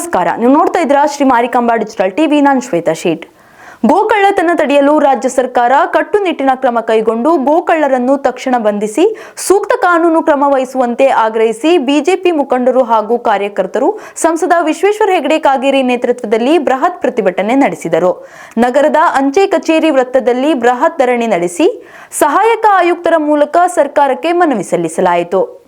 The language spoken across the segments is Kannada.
ನಮಸ್ಕಾರ. ನೀವು ನೋಡ್ತಾ ಇದ್ದೀರಾ ಶ್ರೀ ಮಾರಿಕಾಂಬಾ ಡಿಜಿಟಲ್ ಟಿವಿ. ನಾನು ಶ್ವೇತಾ ಶೇಟ್. ಗೋಕಳ್ಳತನ ತಡೆಯಲು ರಾಜ್ಯ ಸರ್ಕಾರ ಕಟ್ಟುನಿಟ್ಟಿನ ಕ್ರಮ ಕೈಗೊಂಡು ಗೋಕಳ್ಳರನ್ನು ತಕ್ಷಣ ಬಂಧಿಸಿ ಸೂಕ್ತ ಕಾನೂನು ಕ್ರಮ ವಹಿಸುವಂತೆ ಆಗ್ರಹಿಸಿ ಬಿಜೆಪಿ ಮುಖಂಡರು ಹಾಗೂ ಕಾರ್ಯಕರ್ತರು ಸಂಸದ ವಿಶ್ವೇಶ್ವರ ಹೆಗಡೆ ಕಾಗೇರಿ ನೇತೃತ್ವದಲ್ಲಿ ಬೃಹತ್ ಪ್ರತಿಭಟನೆ ನಡೆಸಿದರು. ನಗರದ ಅಂಚೆ ಕಚೇರಿ ವೃತ್ತದಲ್ಲಿ ಬೃಹತ್ ಧರಣಿ ನಡೆಸಿ ಸಹಾಯಕ ಆಯುಕ್ತರ ಮೂಲಕ ಸರ್ಕಾರಕ್ಕೆ ಮನವಿ ಸಲ್ಲಿಸಲಾಯಿತು.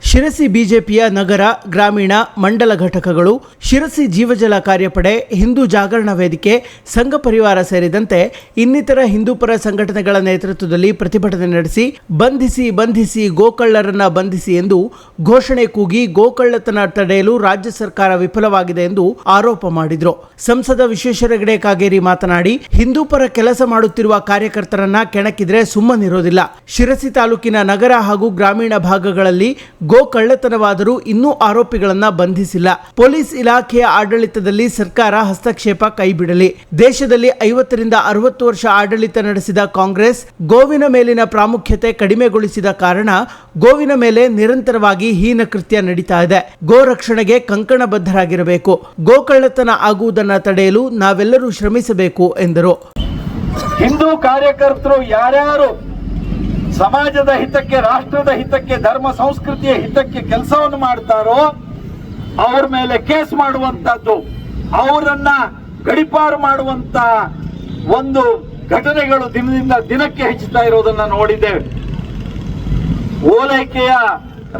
ಶಿರಸಿ ಬಿಜೆಪಿಯ ನಗರ, ಗ್ರಾಮೀಣ, ಮಂಡಲ ಘಟಕಗಳು, ಶಿರಸಿ ಜೀವಜಲ ಕಾರ್ಯಪಡೆ, ಹಿಂದೂ ಜಾಗರಣ ವೇದಿಕೆ, ಸಂಘ ಪರಿವಾರ ಸೇರಿದಂತೆ ಇನ್ನಿತರ ಹಿಂದೂಪರ ಸಂಘಟನೆಗಳ ನೇತೃತ್ವದಲ್ಲಿ ಪ್ರತಿಭಟನೆ ನಡೆಸಿ, ಬಂಧಿಸಿ ಬಂಧಿಸಿ ಗೋಕಳ್ಳರನ್ನ ಬಂಧಿಸಿ ಎಂದು ಘೋಷಣೆ ಕೂಗಿ ಗೋಕಳ್ಳತನ ತಡೆಯಲು ರಾಜ್ಯ ಸರ್ಕಾರ ವಿಫಲವಾಗಿದೆ ಎಂದು ಆರೋಪ ಮಾಡಿದ್ರು. ಸಂಸದ ವಿಶ್ವೇಶ್ವರ ಹೆಗಡೆ ಕಾಗೇರಿ ಮಾತನಾಡಿ ಹಿಂದೂಪರ ಕೆಲಸ ಮಾಡುತ್ತಿರುವ ಕಾರ್ಯಕರ್ತರನ್ನ ಕೆಣಕಿದ್ರೆ ಸುಮ್ಮನಿರೋದಿಲ್ಲ. ಶಿರಸಿ ತಾಲೂಕಿನ ನಗರ ಹಾಗೂ ಗ್ರಾಮೀಣ ಭಾಗಗಳಲ್ಲಿ ಗೋ ಕಳ್ಳತನವಾದರೂ ಇನ್ನೂ ಆರೋಪಿಗಳನ್ನ ಬಂಧಿಸಿಲ್ಲ. ಪೊಲೀಸ್ ಇಲಾಖೆಯ ಆಡಳಿತದಲ್ಲಿ ಸರ್ಕಾರ ಹಸ್ತಕ್ಷೇಪ ಕೈಬಿಡಲಿ. ದೇಶದಲ್ಲಿ ಐವತ್ತರಿಂದ ಅರವತ್ತು ವರ್ಷ ಆಡಳಿತ ನಡೆಸಿದ ಕಾಂಗ್ರೆಸ್ ಗೋವಿನ ಮೇಲಿನ ಪ್ರಾಮುಖ್ಯತೆ ಕಡಿಮೆಗೊಳಿಸಿದ ಕಾರಣ ಗೋವಿನ ಮೇಲೆ ನಿರಂತರವಾಗಿ ಹೀನ ಕೃತ್ಯ ನಡೀತಾ ಇದೆ. ಗೋ ರಕ್ಷಣೆಗೆ ಕಂಕಣಬದ್ಧರಾಗಿರಬೇಕು. ಗೋಕಳ್ಳತನ ಆಗುವುದನ್ನು ತಡೆಯಲು ನಾವೆಲ್ಲರೂ ಶ್ರಮಿಸಬೇಕು ಎಂದರು. ಹಿಂದೂ ಕಾರ್ಯಕರ್ತರು ಯಾರ್ಯಾರು ಸಮಾಜದ ಹಿತಕ್ಕೆ, ರಾಷ್ಟ್ರದ ಹಿತಕ್ಕೆ, ಧರ್ಮ ಸಂಸ್ಕೃತಿಯ ಹಿತಕ್ಕೆ ಕೆಲಸವನ್ನು ಮಾಡ್ತಾರೋ, ಅವರ ಮೇಲೆ ಕೇಸ್ ಮಾಡುವಂತದ್ದು, ಅವರನ್ನ ಗಡಿಪಾರು ಮಾಡುವಂತ ಒಂದು ಘಟನೆಗಳು ದಿನದಿಂದ ದಿನಕ್ಕೆ ಹೆಚ್ಚುತ್ತಾ ಇರೋದನ್ನ ನೋಡಿದ್ದೇವೆ. ಓಲೈಕೆಯ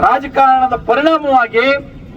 ರಾಜಕಾರಣದ ಪರಿಣಾಮವಾಗಿ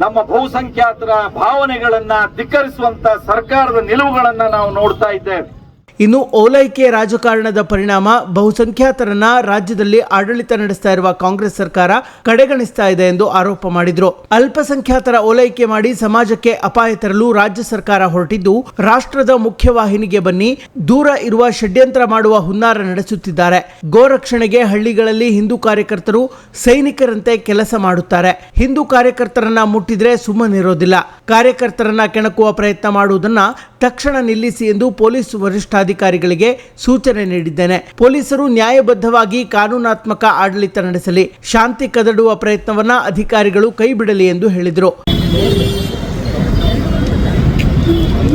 ನಮ್ಮ ಬಹುಸಂಖ್ಯಾತರ ಭಾವನೆಗಳನ್ನ ಧಿಕ್ಕರಿಸುವಂತ ಸರ್ಕಾರದ ನಿಲುವುಗಳನ್ನ ನಾವು ನೋಡ್ತಾ ಇದ್ದೇವೆ. ಇನ್ನು ಓಲೈಕೆ ರಾಜಕಾರಣದ ಪರಿಣಾಮ, ಬಹುಸಂಖ್ಯಾತರನ್ನ ರಾಜ್ಯದಲ್ಲಿ ಆಡಳಿತ ನಡೆಸ್ತಾ ಇರುವ ಕಾಂಗ್ರೆಸ್ ಸರ್ಕಾರ ಕಡೆಗಣಿಸ್ತಾ ಇದೆ ಎಂದು ಆರೋಪ ಮಾಡಿದ್ರು. ಅಲ್ಪಸಂಖ್ಯಾತರ ಓಲೈಕೆ ಮಾಡಿ ಸಮಾಜಕ್ಕೆ ಅಪಾಯ ತರಲು ರಾಜ್ಯ ಸರ್ಕಾರ ಹೊರಟಿದ್ದು, ರಾಷ್ಟ್ರದ ಮುಖ್ಯವಾಹಿನಿಗೆ ಬನ್ನಿ, ದೂರ ಇರುವ ಷಡ್ಯಂತ್ರ ಮಾಡುವ ಹುನ್ನಾರ ನಡೆಸುತ್ತಿದ್ದಾರೆ. ಗೋರಕ್ಷಣೆಗೆ ಹಳ್ಳಿಗಳಲ್ಲಿ ಹಿಂದೂ ಕಾರ್ಯಕರ್ತರು ಸೈನಿಕರಂತೆ ಕೆಲಸ ಮಾಡುತ್ತಾರೆ. ಹಿಂದೂ ಕಾರ್ಯಕರ್ತರನ್ನ ಮುಟ್ಟಿದ್ರೆ ಸುಮ್ಮನಿರೋದಿಲ್ಲ. ಕಾರ್ಯಕರ್ತರನ್ನ ಕೆಣಕುವ ಪ್ರಯತ್ನ ಮಾಡುವುದನ್ನ ತಕ್ಷಣ ನಿಲ್ಲಿಸಿ ಎಂದು ಪೊಲೀಸ್ ವರಿಷ್ಠಾಧಿಕಾರಿಗಳಿಗೆ ಸೂಚನೆ ನೀಡಿದ್ದೇನೆ. ಪೊಲೀಸರು ನ್ಯಾಯಬದ್ಧವಾಗಿ ಕಾನೂನಾತ್ಮಕ ಆಡಳಿತ ನಡೆಸಲಿ, ಶಾಂತಿ ಕದಡುವ ಪ್ರಯತ್ನವನ್ನ ಅಧಿಕಾರಿಗಳು ಕೈಬಿಡಲಿ ಎಂದು ಹೇಳಿದರು.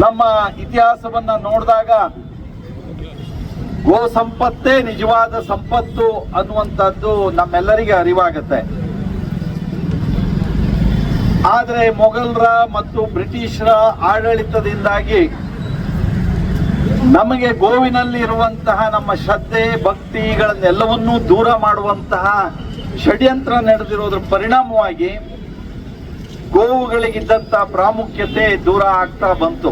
ನಮ್ಮ ಇತಿಹಾಸವನ್ನ ನೋಡಿದಾಗ ಗೋ ಸಂಪತ್ತೇ ನಿಜವಾದ ಸಂಪತ್ತು ಅನ್ನುವಂಥದ್ದು ನಮ್ಮೆಲ್ಲರಿಗೆ ಅರಿವಾಗತ್ತೆ. ಆದರೆ ಮೊಘಲರ ಮತ್ತು ಬ್ರಿಟಿಷರ ಆಡಳಿತದಿಂದಾಗಿ ನಮಗೆ ಗೋವಿನಲ್ಲಿ ಇರುವಂತಹ ನಮ್ಮ ಶ್ರದ್ಧೆ ಭಕ್ತಿಗಳನ್ನೆಲ್ಲವನ್ನೂ ದೂರ ಮಾಡುವಂತಹ ಷಡ್ಯಂತ್ರ ನಡೆದಿರೋದ್ರ ಪರಿಣಾಮವಾಗಿ ಗೋವುಗಳಿಗಿದ್ದಂಥ ಪ್ರಾಮುಖ್ಯತೆ ದೂರ ಆಗ್ತಾ ಬಂತು.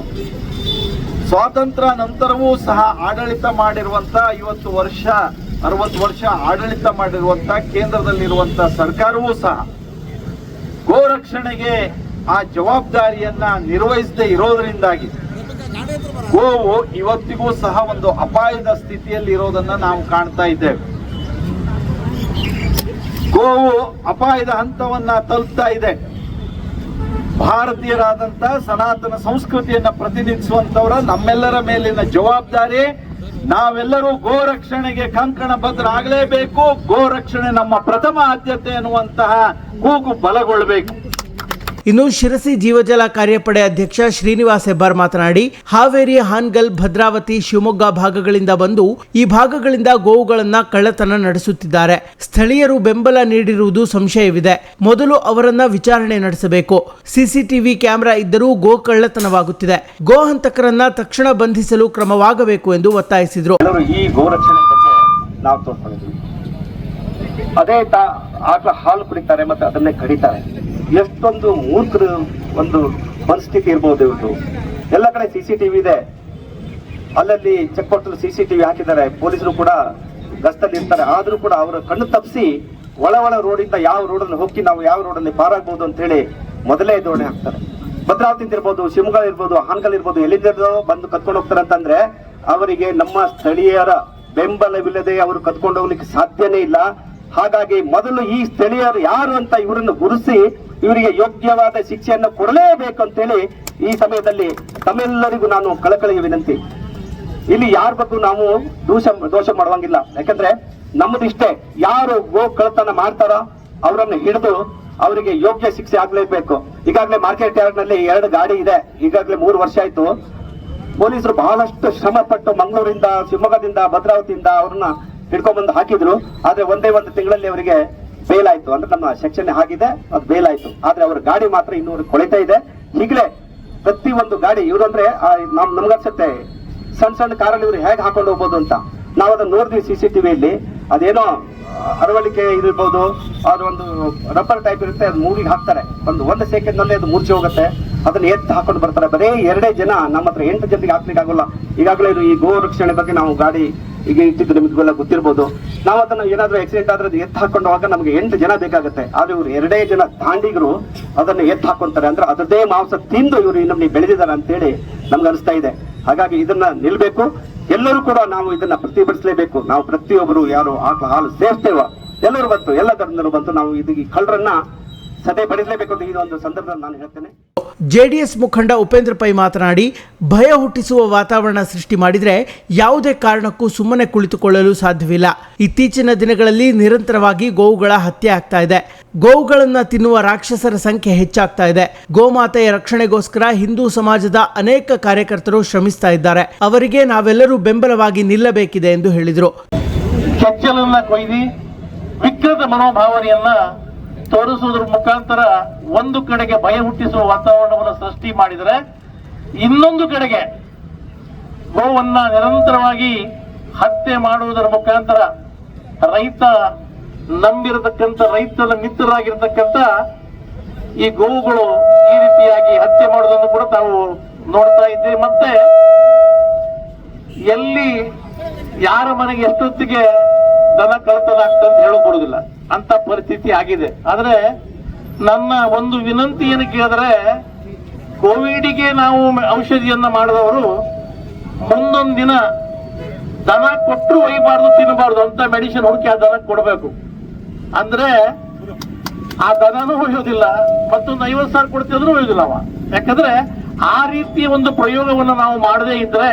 ಸ್ವಾತಂತ್ರ್ಯ ನಂತರವೂ ಸಹ ಆಡಳಿತ ಮಾಡಿರುವಂಥ ಐವತ್ತು ವರ್ಷ, ಅರವತ್ತು ವರ್ಷ ಆಡಳಿತ ಮಾಡಿರುವಂಥ ಕೇಂದ್ರದಲ್ಲಿರುವಂಥ ಸರ್ಕಾರವೂ ಸಹ ಗೋರಕ್ಷಣೆಗೆ ಆ ಜವಾಬ್ದಾರಿಯನ್ನ ನಿರ್ವಹಿಸದೆ ಇರೋದ್ರಿಂದಾಗಿ ಗೋವು ಇವತ್ತಿಗೂ ಸಹ ಒಂದು ಅಪಾಯದ ಸ್ಥಿತಿಯಲ್ಲಿ ಇರೋದನ್ನ ನಾವು ಕಾಣ್ತಾ ಇದ್ದೇವೆ. ಗೋವು ಅಪಾಯದ ಹಂತವನ್ನ ತಲುಪ್ತಾ ಇದೆ. ಭಾರತೀಯರಾದಂತ ಸನಾತನ ಸಂಸ್ಕೃತಿಯನ್ನ ಪ್ರತಿನಿಧಿಸುವಂತವರ ನಮ್ಮೆಲ್ಲರ ಮೇಲಿನ ಜವಾಬ್ದಾರಿ ನಾವೆಲ್ಲರೂ ಗೋ ರಕ್ಷಣೆಗೆ ಕಂಕಣ ಬದ್ಧರಾಗಲೇಬೇಕು ಗೋ ರಕ್ಷಣೆ ನಮ್ಮ ಪ್ರಥಮ ಆದ್ಯತೆ ಎನ್ನುವಂತಹ ಕೂಗು ಬಲಗೊಳ್ಳಬೇಕು ಇನ್ನು ಶಿರಸಿ ಜೀವಜಲ ಕಾರ್ಯಪಡೆ ಅಧ್ಯಕ್ಷ ಶ್ರೀನಿವಾಸ್ ಹೆಬ್ಬಾರ್ ಮಾತನಾಡಿ, ಹಾವೇರಿ, ಹಾನ್ಗಲ್, ಭದ್ರಾವತಿ, ಶಿವಮೊಗ್ಗ ಭಾಗಗಳಿಂದ ಬಂದು ಈ ಭಾಗಗಳಿಂದ ಗೋವುಗಳನ್ನ ಕಳ್ಳತನ ನಡೆಸುತ್ತಿದ್ದಾರೆ. ಸ್ಥಳೀಯರು ಬೆಂಬಲ ನೀಡಿರುವುದು ಸಂಶಯವಿದೆ. ಮೊದಲು ಅವರನ್ನ ವಿಚಾರಣೆ ನಡೆಸಬೇಕು. ಸಿಸಿಟಿವಿ ಕ್ಯಾಮೆರಾ ಇದ್ದರೂ ಗೋ ಕಳ್ಳತನವಾಗುತ್ತಿದೆ. ಗೋ ಹಂತಕರನ್ನ ತಕ್ಷಣ ಬಂಧಿಸಲು ಕ್ರಮವಾಗಬೇಕು ಎಂದು ಒತ್ತಾಯಿಸಿದರು. ಈ ಅದೇ ಹಾಲು ಕುಡಿತಾರೆ ಮತ್ತೆ ಅದನ್ನೇ ಕಡಿತಾರೆ. ಎಷ್ಟೊಂದು ಮೂರ್ಖರು ಒಂದು ಮನಸ್ಥಿತಿ ಇರ್ಬೋದು ಇವ್ರದ್ದು. ಎಲ್ಲ ಕಡೆ ಸಿ ಸಿ ಟಿವಿ ಇದೆ. ಅಲ್ಲಲ್ಲಿ check post C C TV ಹಾಕಿದ್ದಾರೆ. ಪೊಲೀಸರು ಕೂಡ ಗಸ್ತಲ್ಲಿ ಇರ್ತಾರೆ. ಆದರೂ ಕೂಡ ಅವರು ಕಣ್ಣು ತಪ್ಪಿಸಿ ಒಳ ಒಳ ರೋಡಿಂದ ಯಾವ ರೋಡಲ್ಲಿ ಹೋಗಿ ನಾವು ಯಾವ ರೋಡಲ್ಲಿ ಪಾರಾಗ್ಬೋದು ಅಂತ ಹೇಳಿ ಮೊದಲೇ ದೋಣೆ ಹಾಕ್ತಾರೆ. ಭದ್ರಾವತಿಯಿಂದ ಇರ್ಬೋದು, ಶಿವಮೊಗ್ಗ ಇರ್ಬೋದು, ಹಾನಗಲ್ ಇರ್ಬೋದು ಎಲ್ಲಿದ್ದರೂ ಬಂದು ಕತ್ಕೊಂಡು ಹೋಗ್ತಾರೆ ಅಂತಂದ್ರೆ ಅವರಿಗೆ ನಮ್ಮ ಸ್ಥಳೀಯರ ಬೆಂಬಲವಿಲ್ಲದೆ ಅವರು ಕತ್ಕೊಂಡು ಹೋಗ್ಲಿಕ್ಕೆ ಸಾಧ್ಯನೇ ಇಲ್ಲ. ಹಾಗಾಗಿ ಮೊದಲು ಈ ಸ್ಥಳೀಯರು ಯಾರು ಅಂತ ಇವರನ್ನು ಗುರುಸಿ ಇವರಿಗೆ ಯೋಗ್ಯವಾದ ಶಿಕ್ಷೆಯನ್ನು ಕೊಡಲೇಬೇಕು ಅಂತೇಳಿ ಈ ಸಮಯದಲ್ಲಿ ತಮ್ಮೆಲ್ಲರಿಗೂ ನಾನು ಕಳಕಳಿಗೆ ವಿನಂತಿ. ಇಲ್ಲಿ ಯಾರ ಬಗ್ಗೆ ನಾವು ದೋಷ ದೋಷ ಮಾಡುವಂಗಿಲ್ಲ. ಯಾಕಂದ್ರೆ ನಮ್ಮದಿಷ್ಟೇ ಯಾರು ಗೋ ಕಳತನ ಮಾಡ್ತಾರೋ ಅವರನ್ನು ಹಿಡಿದು ಅವರಿಗೆ ಯೋಗ್ಯ ಶಿಕ್ಷೆ ಆಗ್ಲೇಬೇಕು. ಈಗಾಗಲೇ ಮಾರ್ಕೆಟ್ ಯಾರ್ಡ್ನಲ್ಲಿ ಎರಡು ಗಾಡಿ ಇದೆ. ಈಗಾಗಲೇ ಮೂರು ವರ್ಷ ಆಯ್ತು. ಪೊಲೀಸರು ಬಹಳಷ್ಟು ಶ್ರಮ ಪಟ್ಟು ಮಂಗಳೂರಿಂದ, ಶಿವಮೊಗ್ಗದಿಂದ, ಭದ್ರಾವತಿಯಿಂದ ಅವ್ರನ್ನ ಹಿಡ್ಕೊಂಡ್ಬಂದು ಹಾಕಿದ್ರು. ಆದ್ರೆ ಒಂದೇ ಒಂದು ತಿಂಗಳಲ್ಲಿ ಅವರಿಗೆ ಬೇಲ್ ಆಯ್ತು ಅಂದ್ರೆ ನಮ್ಮ ಸೆಕ್ಷನ್ ಆಗಿದೆ ಅದು ಬೇಲ್ ಆಯ್ತು ಆದ್ರೆ ಅವ್ರ ಗಾಡಿ ಮಾತ್ರ ಇನ್ನೂರು ಕೊಳಿತಾ ಇದೆ. ಈಗಲೇ ಪ್ರತಿ ಒಂದು ಗಾಡಿ ಇವ್ರು ಅಂದ್ರೆ ಆ, ನಮ್ ನಮ್ಗನ್ಸುತ್ತೆ ಸಣ್ಣ ಸಣ್ಣ ಕಾರಲ್ಲಿ ಇವ್ರು ಹೇಗೆ ಹಾಕೊಂಡು ಹೋಗ್ಬೋದು ಅಂತ. ನಾವು ಅದನ್ನ ನೋಡಿದ್ವಿ ಸಿ ಸಿ ಟಿವಿಯಲ್ಲಿ ಅದೇನೋ ಅರವಳಿಕೆ ಇರ್ಬೋದು ಅದೊಂದು ರಬ್ಬರ್ ಟೈಪ್ ಇರುತ್ತೆ ಅದು ಮೂವಿಗೆ ಹಾಕ್ತಾರೆ. ಒಂದು ಒಂದು ಸೆಕೆಂಡ್ನಲ್ಲಿ ಅದು ಮೂರ್ಚಿ ಹೋಗುತ್ತೆ. ಅದನ್ನ ಎತ್ತು ಹಾಕೊಂಡು ಬರ್ತಾರೆ. ಬರೇ ಎರಡೇ ಜನ, ನಮ್ಮ ಹತ್ರ ಎಂಟು ಜನರಿಗೆ ಹಾಕ್ಲಿಕ್ಕೆ ಆಗೋಲ್ಲ. ಈಗಾಗಲೇ ಈ ಗೋ ರಕ್ಷಣೆ ಬಗ್ಗೆ ನಾವು ಗಾಡಿ ಈಗ ಇಟ್ಟಿದ್ದು ನಿಮಗೆಲ್ಲ ಗೊತ್ತಿರ್ಬೋದು. ನಾವು ಅದನ್ನ ಏನಾದ್ರೂ ಆಕ್ಸಿಡೆಂಟ್ ಆದ್ರೆ ಎತ್ತು ಹಾಕೊಂಡು ಹೋಗ ನಮಗೆ ಎಂಟು ಜನ ಬೇಕಾಗುತ್ತೆ. ಆದ್ರೆ ಇವ್ರು ಎರಡೇ ಜನ ದಾಂಡಿಗರು ಅದನ್ನ ಎತ್ತು ಹಾಕೊಂತಾರೆ. ಅಂದ್ರೆ ಅದರದೇ ಮಾಂಸ ತಿಂದು ಇವರು ಇನ್ನೊಮ್ಮೆ ಬೆಳೆದಿದ್ದಾರೆ ಅಂತೇಳಿ ನಮ್ಗೆ ಅನಿಸ್ತಾ ಇದೆ. ಹಾಗಾಗಿ ಇದನ್ನ ನಿಲ್ಬೇಕು. ಎಲ್ಲರೂ ಕೂಡ ನಾವು ಇದನ್ನ ಪ್ರತಿಭಟಿಸಲೇಬೇಕು. ನಾವು ಪ್ರತಿಯೊಬ್ಬರು ಯಾರು ಹಾಲು ಸೇರ್ತೇವ ಎಲ್ಲರೂ ಬಂತು, ಎಲ್ಲ ಧರ್ಮದಲ್ಲೂ ಬಂತು. ನಾವು ಇದು ಈ ಕಳ್ಳರನ್ನ ಬಡಿಸಲೇಬೇಕು ಅಂತ ಸಂದರ್ಭದಲ್ಲಿ ನಾನು ಹೇಳ್ತೇನೆ. ಜೆಡಿಎಸ್ ಮುಖಂಡ ಉಪೇಂದ್ರ ಪೈ ಮಾತನಾಡಿ ಭಯ ಹುಟ್ಟಿಸುವ ವಾತಾವರಣ ಸೃಷ್ಟಿ ಮಾಡಿದರೆ ಯಾವುದೇ ಕಾರಣಕ್ಕೂ ಸುಮ್ಮನೆ ಕುಳಿತುಕೊಳ್ಳಲು ಸಾಧ್ಯವಿಲ್ಲ. ಇತ್ತೀಚಿನ ದಿನಗಳಲ್ಲಿ ನಿರಂತರವಾಗಿ ಗೋವುಗಳ ಹತ್ಯೆ ಆಗ್ತಾ ಇದೆ. ಗೋವುಗಳನ್ನ ತಿನ್ನುವ ರಾಕ್ಷಸರ ಸಂಖ್ಯೆ ಹೆಚ್ಚಾಗ್ತಾ ಇದೆ. ಗೋಮಾತೆಯ ರಕ್ಷಣೆಗೋಸ್ಕರ ಹಿಂದೂ ಸಮಾಜದ ಅನೇಕ ಕಾರ್ಯಕರ್ತರು ಶ್ರಮಿಸ್ತಾ ಇದ್ದಾರೆ. ಅವರಿಗೆ ನಾವೆಲ್ಲರೂ ಬೆಂಬಲವಾಗಿ ನಿಲ್ಲಬೇಕಿದೆ ಎಂದು ಹೇಳಿದರು. ಮನೋಭಾವನೆಯನ್ನ ತೋರಿಸುವುದರ ಮುಖಾಂತರ ಒಂದು ಕಡೆಗೆ ಭಯ ಹುಟ್ಟಿಸುವ ವಾತಾವರಣವನ್ನು ಸೃಷ್ಟಿ ಮಾಡಿದರೆ ಇನ್ನೊಂದು ಕಡೆಗೆ ಗೋವನ್ನ ನಿರಂತರವಾಗಿ ಹತ್ಯೆ ಮಾಡುವುದರ ಮುಖಾಂತರ ರೈತ ನಂಬಿರತಕ್ಕಂಥ, ರೈತನ ಮಿತ್ರರಾಗಿರ್ತಕ್ಕಂಥ ಈ ಗೋವುಗಳು ಈ ರೀತಿಯಾಗಿ ಹತ್ಯೆ ಮಾಡುವುದನ್ನು ಕೂಡ ತಾವು ನೋಡ್ತಾ ಇದ್ದೀವಿ ಮತ್ತೆ ಎಲ್ಲಿ ಯಾರ ಮನೆಗೆ ಎಷ್ಟೊತ್ತಿಗೆ ದನ ಕಳ್ತನ ಆಗ್ತದೆ ಅಂತ ಹೇಳಕ್ ಬರುದಿಲ್ಲ ಅಂತ ಪರಿಸ್ಥಿತಿ ಆಗಿದೆ. ಆದ್ರೆ ನನ್ನ ಒಂದು ವಿನಂತಿ ಏನು ಕೇಳಿದ್ರೆ, ಕೋವಿಡ್ಗೆ ನಾವು ಔಷಧಿಯನ್ನ ಮಾಡಿದವರು ಮುಂದೊಂದು ದಿನ ದನ ಕೊಟ್ಟರು ಒಯ್ಯಬಾರ್ದು, ತಿನ್ನಬಾರ್ದು ಅಂತ ಮೆಡಿಸಿನ್ ಹುಡುಕಿ ಆ ದನ ಕೊಡಬೇಕು. ಅಂದ್ರೆ ಆ ದನನೂ ಒಯ್ಯೋದಿಲ್ಲ, ಮತ್ತೊಂದು ಐವತ್ತು ಸಾವಿರ ಕೊಡ್ತಿದ್ರು ಒಯ್ಯೋದಿಲ್ಲ ಅವ. ಯಾಕಂದ್ರೆ ಆ ರೀತಿ ಒಂದು ಪ್ರಯೋಗವನ್ನು ನಾವು ಮಾಡದೇ ಇದ್ರೆ,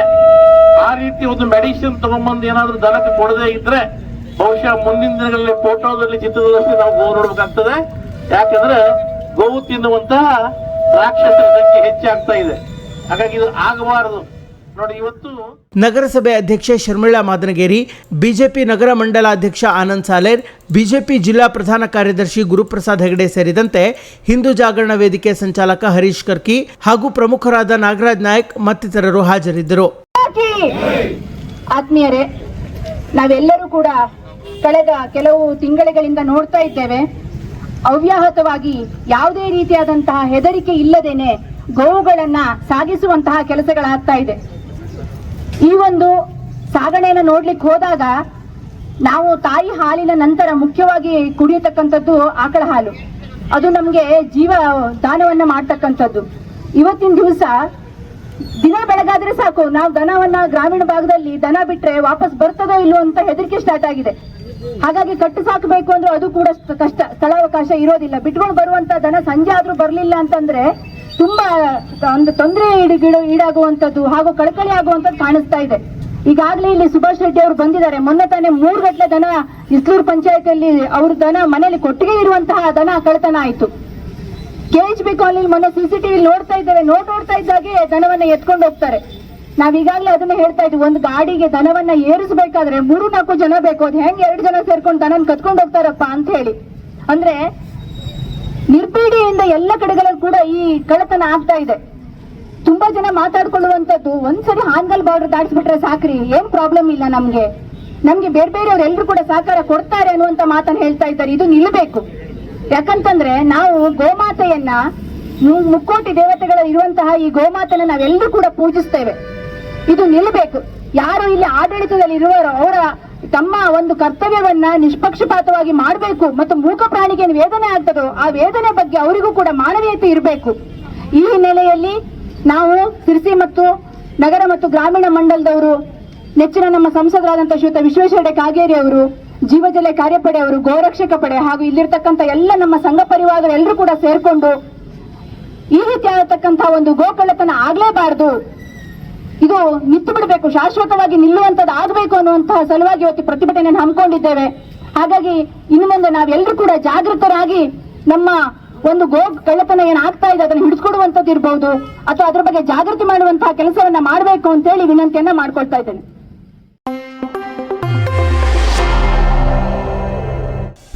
ಆ ರೀತಿ ಒಂದು ಮೆಡಿಸಿನ್ ತಗೊಂಬಂದು ಏನಾದ್ರೂ ದನಕ್ಕೆ ಕೊಡದೇ ಇದ್ರೆ ಬಹುಶಃ ಮುಂದಿನ ದಿನಗಳಲ್ಲಿ ಫೋಟೋದಲ್ಲಿ ಚಿತ್ರದಲ್ಲಿ ನಾವು ಗೋವು ನೋಡ್ಬೇಕಾಗ್ತದೆ. ಯಾಕಂದ್ರೆ ಗೋವು ತಿನ್ನುವಂತಹ ರಾಕ್ಷಸರ ಸಂಖ್ಯೆ ಹೆಚ್ಚಾಗ್ತಾ ಇದೆ. ಹಾಗಾಗಿ ಇದು ಆಗಬಾರದು. ನೋಡಿ ಇವತ್ತು ನಗರಸಭೆ ಅಧ್ಯಕ್ಷೆ ಶರ್ಮಿಳಾ ಮಾದನಗೇರಿ ಬಿಜೆಪಿ ನಗರ ಮಂಡಲ ಅಧ್ಯಕ್ಷ ಆನಂದ್ ಸಾಲೇರ್ ಬಿಜೆಪಿ ಜಿಲ್ಲಾ ಪ್ರಧಾನ ಕಾರ್ಯದರ್ಶಿ ಗುರುಪ್ರಸಾದ್ ಹೆಗಡೆ ಸೇರಿದಂತೆ ಹಿಂದೂ ಜಾಗರಣ ವೇದಿಕೆ ಸಂಚಾಲಕ ಹರೀಶ್ ಕರ್ಕಿ ಹಾಗೂ ಪ್ರಮುಖರಾದ ನಾಗರಾಜ್ ನಾಯಕ್ ಮತ್ತಿತರರು ಹಾಜರಿದ್ದರು. ಆತ್ಮೀಯರೇ ನಾವೆಲ್ಲರೂ ಕೂಡ ಕಳೆದ ಕೆಲವು ತಿಂಗಳುಗಳಿಂದ ನೋಡ್ತಾ ಇದ್ದೇವೆ, ಅವ್ಯಾಹತವಾಗಿ ಯಾವುದೇ ರೀತಿಯಾದಂತಹ ಹೆದರಿಕೆ ಇಲ್ಲದೇನೆ ಗೋವುಗಳನ್ನ ಸಾಗಿಸುವಂತಹ ಕೆಲಸಗಳಾಗ್ತಾ ಇದೆ. ಈ ಒಂದು ಸಾಗಣೆಯನ್ನು ನೋಡ್ಲಿಕ್ಕೆ ಹೋದಾಗ ನಾವು ತಾಯಿ ಹಾಲಿನ ನಂತರ ಮುಖ್ಯವಾಗಿ ಕುಡಿಯತಕ್ಕಂಥದ್ದು ಆಕಳ ಹಾಲು. ಅದು ನಮಗೆ ಜೀವ ದಾನವನ್ನ ಮಾಡ್ತಕ್ಕಂಥದ್ದು. ಇವತ್ತಿನ ದಿವಸ ದಿನ ಬೆಳಗಾದ್ರೆ ಸಾಕು. ನಾವು ದನವನ್ನ ಗ್ರಾಮೀಣ ಭಾಗದಲ್ಲಿ ದನ ಬಿಟ್ರೆ ವಾಪಸ್ ಬರ್ತದೋ ಇಲ್ಲೋ ಅಂತ ಹೆದರಿಕೆ ಸ್ಟಾರ್ಟ್ ಆಗಿದೆ. ಹಾಗಾಗಿ ಕಟ್ಟು ಸಾಕಬೇಕು ಅಂದ್ರೆ ಅದು ಕೂಡ ಕಷ್ಟ. ಸ್ಥಳಾವಕಾಶ ಇರೋದಿಲ್ಲ. ಬಿಟ್ಕೊಂಡು ಬರುವಂತ ದನ ಸಂಜೆ ಆದ್ರೂ ಬರ್ಲಿಲ್ಲ ಅಂತಂದ್ರೆ ತುಂಬಾ ಒಂದು ತೊಂದರೆ ಈಡು ಈಡಾಗುವಂತದ್ದು ಹಾಗೂ ಕಳಕಳಿ ಆಗುವಂತದ್ದು ಕಾಣಿಸ್ತಾ ಇದೆ. ಈಗಾಗಲೇ ಇಲ್ಲಿ ಸುಭಾಷ್ ರೆಡ್ಡಿ ಅವರು ಬಂದಿದ್ದಾರೆ. ಮೊನ್ನೆ ತಾನೇ ಮೂರು ಗಟ್ಟಲೆ ದನ ಇಸ್ಲೂರು ಪಂಚಾಯತಿಯಲ್ಲಿ ಅವರು ದನ ಮನೆಯಲ್ಲಿ ಕೊಟ್ಟಿಗೆ ಇರುವಂತಹ ದನ ಕಳತನ ಆಯ್ತು. K H C C T CCTV ನೋಡ್ತಾ ಇದ್ದಾರೆ ನೋಡ್ ನೋಡ್ತಾ ಇದ್ದಾಗೆ ದನವನ್ನ ಎತ್ಕೊಂಡು ಹೋಗ್ತಾರೆ. ನಾವ್ ಈಗಾಗಲೇ ಅದನ್ನ ಹೇಳ್ತಾ ಇದ್ವಿ. ಒಂದು ಗಾಡಿಗೆ ದನವನ್ನ ಏರಿಸಬೇಕಾದ್ರೆ ಮೂರು ನಾಲ್ಕು ಜನ ಬೇಕು. ಅದು ಹೆಂಗ್ ಎರಡು ಜನ ಸೇರ್ಕೊಂಡು ದನನ್ ಕತ್ಕೊಂಡು ಹೋಗ್ತಾರಪ್ಪ ಅಂತ ಹೇಳಿ. ಅಂದ್ರೆ ನಿರ್ಪೀಡಿಯಿಂದ ಎಲ್ಲ ಕಡೆಗಳಲ್ಲಿ ಕೂಡ ಈ ಕಳ್ಳತನ ಆಗ್ತಾ ಇದೆ. ತುಂಬಾ ಜನ ಮಾತಾಡ್ಕೊಳ್ಳುವಂತದ್ದು ಒಂದ್ಸರಿ ಹಾನ್ಗಲ್ ಬಾರ್ಡರ್ ದಾಟಿಸ್ಬಿಟ್ರೆ ಸಾಕ್ರಿ. ಏನ್ ಪ್ರಾಬ್ಲಮ್ ಇಲ್ಲ ನಮ್ಗೆ. ನಮ್ಗೆ ಬೇರೆ ಬೇರೆಯವ್ರು ಎಲ್ರು ಕೂಡ ಸಹಕಾರ ಕೊಡ್ತಾರೆ ಅನ್ನುವಂತ ಮಾತನ್ನ ಹೇಳ್ತಾ ಇದ್ದಾರೆ. ಇದು ನಿಲ್ಲಬೇಕು ಯಾಕಂತಂದ್ರೆ ನಾವು ಗೋಮಾತೆಯನ್ನ ಮುಕ್ಕೋಟಿ ದೇವತೆಗಳ ಇರುವಂತಹ ಈ ಗೋಮಾತೆನ ನಾವೆಲ್ಲರೂ ಕೂಡ ಪೂಜಿಸ್ತೇವೆ. ಇದು ನಿಲ್ಲಬೇಕು ಯಾರು ಇಲ್ಲಿ ಆಡಳಿತದಲ್ಲಿ ಇರುವರೋ ಅವರ ತಮ್ಮ ಒಂದು ಕರ್ತವ್ಯವನ್ನ ನಿಷ್ಪಕ್ಷಪಾತವಾಗಿ ಮಾಡಬೇಕು ಮತ್ತು ಮೂಕ ಪ್ರಾಣಿಗೆ ಏನು ವೇದನೆ ಆಗ್ತದೋ ಆ ವೇದನೆ ಬಗ್ಗೆ ಅವರಿಗೂ ಕೂಡ ಮಾನವೀಯತೆ ಇರಬೇಕು. ಈ ಹಿನ್ನೆಲೆಯಲ್ಲಿ ನಾವು ಸಿರ್ಸಿ ಮತ್ತು ನಗರ ಮತ್ತು ಗ್ರಾಮೀಣ ಮಂಡಲದವರು, ನೆಚ್ಚಿನ ನಮ್ಮ ಸಂಸದರಾದಂತಹ ಶ್ರೀಯುತ ವಿಶ್ವೇಶ್ವರ ಕಾಗೇರಿ ಅವರು ಜೀವಜಲ ಕಾರ್ಯಪಡೆ ಅವರು, ಗೋರಕ್ಷಕ ಪಡೆ ಹಾಗೂ ಇಲ್ಲಿರ್ತಕ್ಕಂಥ ಎಲ್ಲ ನಮ್ಮ ಸಂಘ ಪರಿವಾರ ಎಲ್ಲರೂ ಕೂಡ ಸೇರ್ಕೊಂಡು ಈ ರೀತಿ ರೀತಿಯಾಗತಕ್ಕಂತಹ ಒಂದು ಗೋಕಳ್ಳತನ ಆಗ್ಲೇಬಾರದು. ಇದು ನಿಂತು ಬಿಡಬೇಕು, ಶಾಶ್ವತವಾಗಿ ನಿಲ್ಲುವಂತದ್ದು ಆಗಬೇಕು ಅನ್ನುವಂತಹ ಸಲುವಾಗಿ ಇವತ್ತು ಪ್ರತಿಭಟನೆಯನ್ನು ಹಮ್ಮಿಕೊಂಡಿದ್ದೇವೆ. ಹಾಗಾಗಿ ಇನ್ನು ಮುಂದೆ ನಾವೆಲ್ಲರೂ ಕೂಡ ಜಾಗೃತರಾಗಿ ನಮ್ಮ ಒಂದು ಗೋ ಕಳ್ಳತನ ಏನಾಗ್ತಾ ಇದೆ, ಅದನ್ನು ಹಿಡಿಸ್ಕೊಡುವಂತದ್ದು ಇರಬಹುದು ಅಥವಾ ಅದ್ರ ಬಗ್ಗೆ ಜಾಗೃತಿ ಮಾಡುವಂತಹ ಕೆಲಸವನ್ನ ಮಾಡಬೇಕು ಅಂತ ಹೇಳಿ ವಿನಂತಿಯನ್ನ ಮಾಡ್ಕೊಳ್ತಾ ಇದ್ದೇನೆ.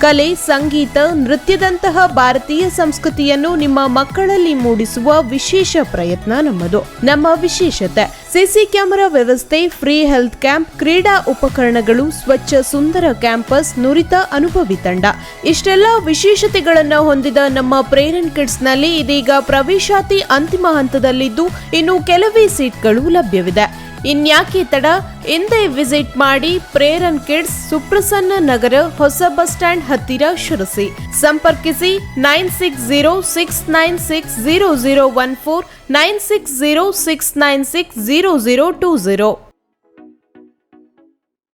ಕಲೆ ಸಂಗೀತ ನೃತ್ಯದಂತಹ ಭಾರತೀಯ ಸಂಸ್ಕೃತಿಯನ್ನು ನಿಮ್ಮ ಮಕ್ಕಳಲ್ಲಿ ಮೂಡಿಸುವ ವಿಶೇಷ ಪ್ರಯತ್ನ ನಮ್ಮದು. ನಮ್ಮ ವಿಶೇಷತೆ ಸಿಸಿ ಕ್ಯಾಮೆರಾ ವ್ಯವಸ್ಥೆ, ಫ್ರೀ ಹೆಲ್ತ್ ಕ್ಯಾಂಪ್, ಕ್ರೀಡಾ ಉಪಕರಣಗಳು, ಸ್ವಚ್ಛ ಸುಂದರ ಕ್ಯಾಂಪಸ್, ನುರಿತ ಅನುಭವಿ ತಂಡ. ಇಷ್ಟೆಲ್ಲ ವಿಶೇಷತೆಗಳನ್ನು ಹೊಂದಿದ ನಮ್ಮ ಪ್ರೇರಣ್ ಕಿಡ್ಸ್ನಲ್ಲಿ ಇದೀಗ ಪ್ರವೇಶಾತಿ ಅಂತಿಮ ಹಂತದಲ್ಲಿದ್ದು ಇನ್ನು ಕೆಲವೇ ಸೀಟ್ಗಳು ಲಭ್ಯವಿದೆ. ಇನ್ಯಾಕೆ ತಡ? ಹಿಂದೆ ವಿಸಿಟ್ ಮಾಡಿ ಪ್ರೇರನ್ ಕಿಡ್ಸ್ ಸುಪ್ರಸನ್ನ ನಗರ ಹೊಸ ಬಸ್ ಸ್ಟ್ಯಾಂಡ್ ಹತ್ತಿರ ಶಿರಸಿ. ಸಂಪರ್ಕಿಸಿ nine six zero six nine six zero zero one four nine six zero six nine six zero zero two zero.